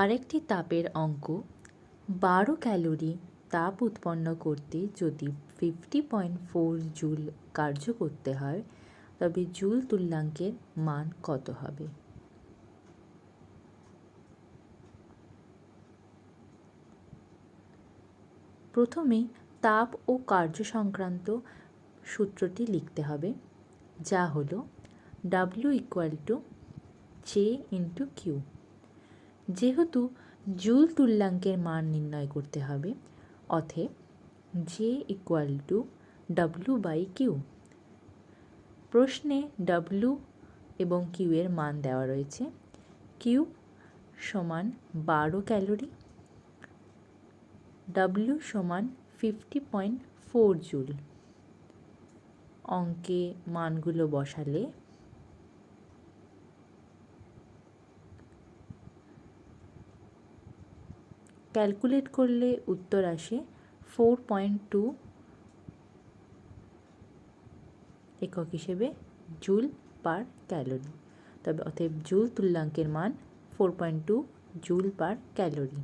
আরেকটি তাপের অঙ্ক, বারো ক্যালোরি তাপ উৎপন্ন করতে যদি ফিফটি পয়েন্ট ফোর জুল কার্য করতে হয়, তবে জুল তুল্যাঙ্কের মান কত হবে? প্রথমেই তাপ ও কার্য সংক্রান্ত সূত্রটি লিখতে হবে, যা হলো W equal to J into Q যেহেতু জুল তুল্যাঙ্কের মান নির্ণয় করতে হবে, অথে J equal to W by Q প্রশ্নে ডাব্লু এবং কিউ এর মান দেওয়া রয়েছে। কিউ সমান বারো ক্যালোরি ডাব্লু সমান ফিফটি পয়েন্ট ফোর জুল। অঙ্কে মানগুলো বসালে ক্যালকুলেট করলে উত্তর আসে ফোর পয়েন্ট টু একক হিসেবে জুল পার ক্যালোরি। তবে অতএব জুল তুল্যাঙ্কের মান four point two joule per calorie.